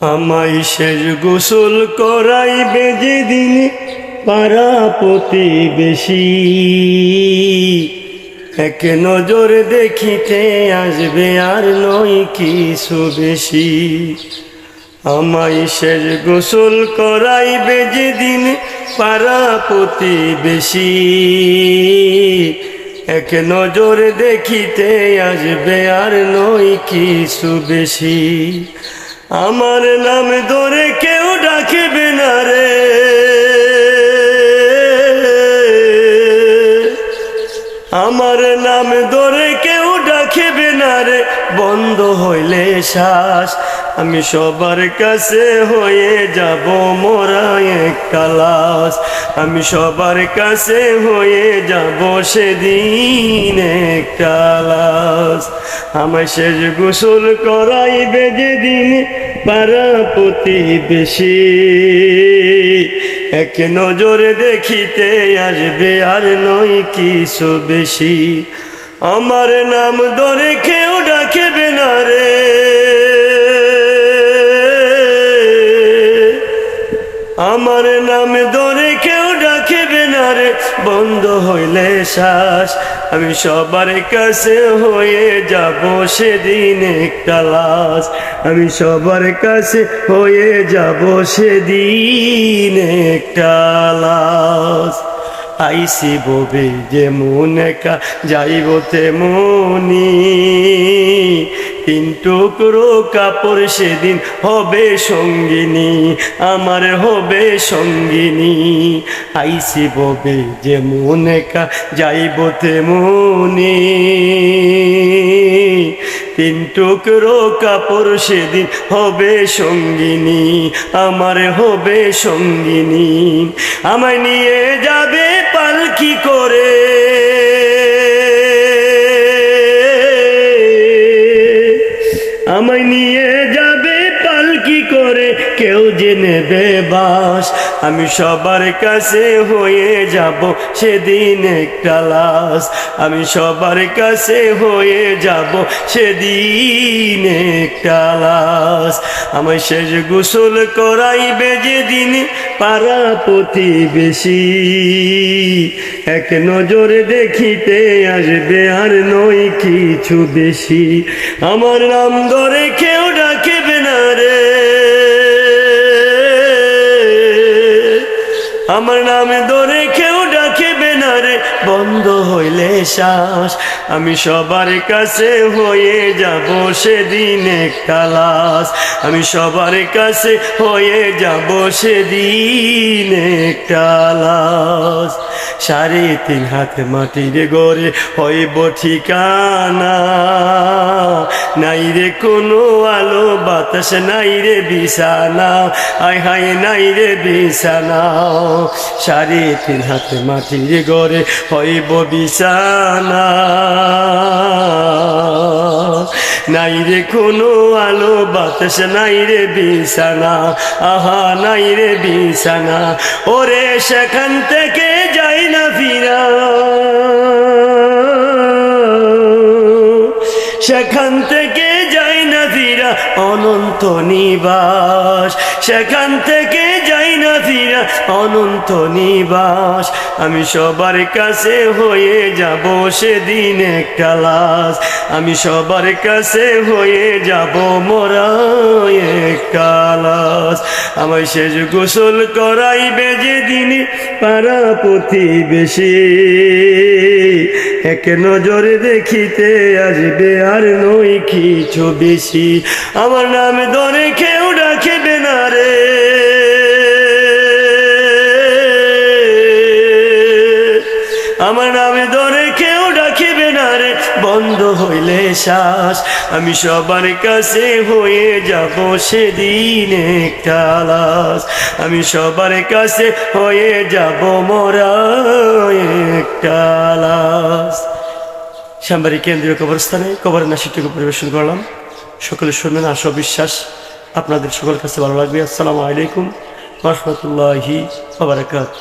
আমায় শেষ গোসল করাইবে যেদিন পাড়া প্রতিবেশী এক নজর দেখিতে আসবে আর নয় কিছু বেশি। আমায় শেষ গোসল করাইবে যেদিন পাড়া প্রতিবেশী এক নজর দেখিতে আসবে আর নয় কিছু বেশি। আমার নাম ধরে কেউ ডাকবে না রে। আমার নাম ধরে কেউ ডাকবে না রে। বন্ধ হইলে শ্বাস, আমি সবার কাছে হয়ে যাব মোরা একটা লাশ। আমি সবার কাছে হয়ে যাব সেদিন একটা লাশ। আমার শেষ গোসল করাইবে যেদিন পাড়া প্রতিবেশী এক নজরে দেখিতে আসবে আর নয় কিছু বেশি। আমার নাম ধরে কেউ ডাকবে না রে। আমার নাম ধরে রে বন্ধ হইলে শ্বাস। আমি সবার কাছে হয়ে যাব সেদিন একটা লাশ। আমি সবার কাছে হয়ে যাব সেদিন একটা লাশ। আইসি ববে যেমন একা, যাইব তেমনি তিন টুকরো কাপড় সেদিন হবে সঙ্গিনী, আমার হবে সঙ্গিনী। আইসি ববে যেমন একা যাইব তেমনি। তিন টুকরো কাপড় সেদিন হবে সঙ্গিনী, আমার হবে সঙ্গিনী। আমায় নিয়ে যাবে পালকি করে কেউ যে নেবে বাস আমি সবার কাছে হয়ে যাব সেদিন একটা লাশ। আমি সবার কাছে হয়ে যাব সেদিন একটা লাশ। আমায় শেষ গোসল করাইবে যেদিন পাড়া প্রতিবেশী। এক নজরে দেখিতে আসবে আর নয় কিছু বেশি। আমার নাম ধরে কেউ আমার নামে ধরে কেউ ডাকবে না রে। বন্ধ হইলে শ্বাস। আমি সবার কাছে হয়ে যাব সেদিন লাশ আমি সবার কাছে হয়ে যাব সেদিন লাশ সাড়ে তিন হাত মাটির গড়ে হইব ঠিকানা। নাই রে কোনো আলো, বাতাস নাই রে বিছানা আয় হায় নাই রে বিছানা। সাড়ে তিন হাতে মাটির গড়ে হইব বিছানা। নাই রে কোনো আলো, বাতাস নাই রে বিছানা, আহা নাই রে বিছানা। ওরে সেখান থেকে যাই না ফিরা। সেখান থেকে যাই না ফিরা অনন্ত নিবাস। সেখান থেকে যাই না ফিরা অনন্ত নিবাস। আমি সবার কাছে হয়ে যাব সেদিন একটা লাশ। আমি সবার কাছে হয়ে যাব মোরা একটা লাশ। আমার শেষ গোসল করাইবে যেদিন পাড়া প্রতিবেশী। এক নজরে দেখিতে আসবে আর নই কিছু বেশি আমার নাম ধরে কেউ ডাকবে বন্ধ হইলে শ্বাস। আমি সবার কাছে হয়ে যাব সেদিন একটা লাশ আমি সবার কাছে হয়ে যাব মোরা একটা লাশ শ্যামবাড়ি কেন্দ্রীয় কবরস্থানে কবর নাসিটুকু পরিবেশন করলাম। সকলে শুনবেন আশা বিশ্বাস। আপনাদের সকলের কাছে ভালো লাগবে। আসসালামু আলাইকুম। রহমতুল্লাহি বারাকাত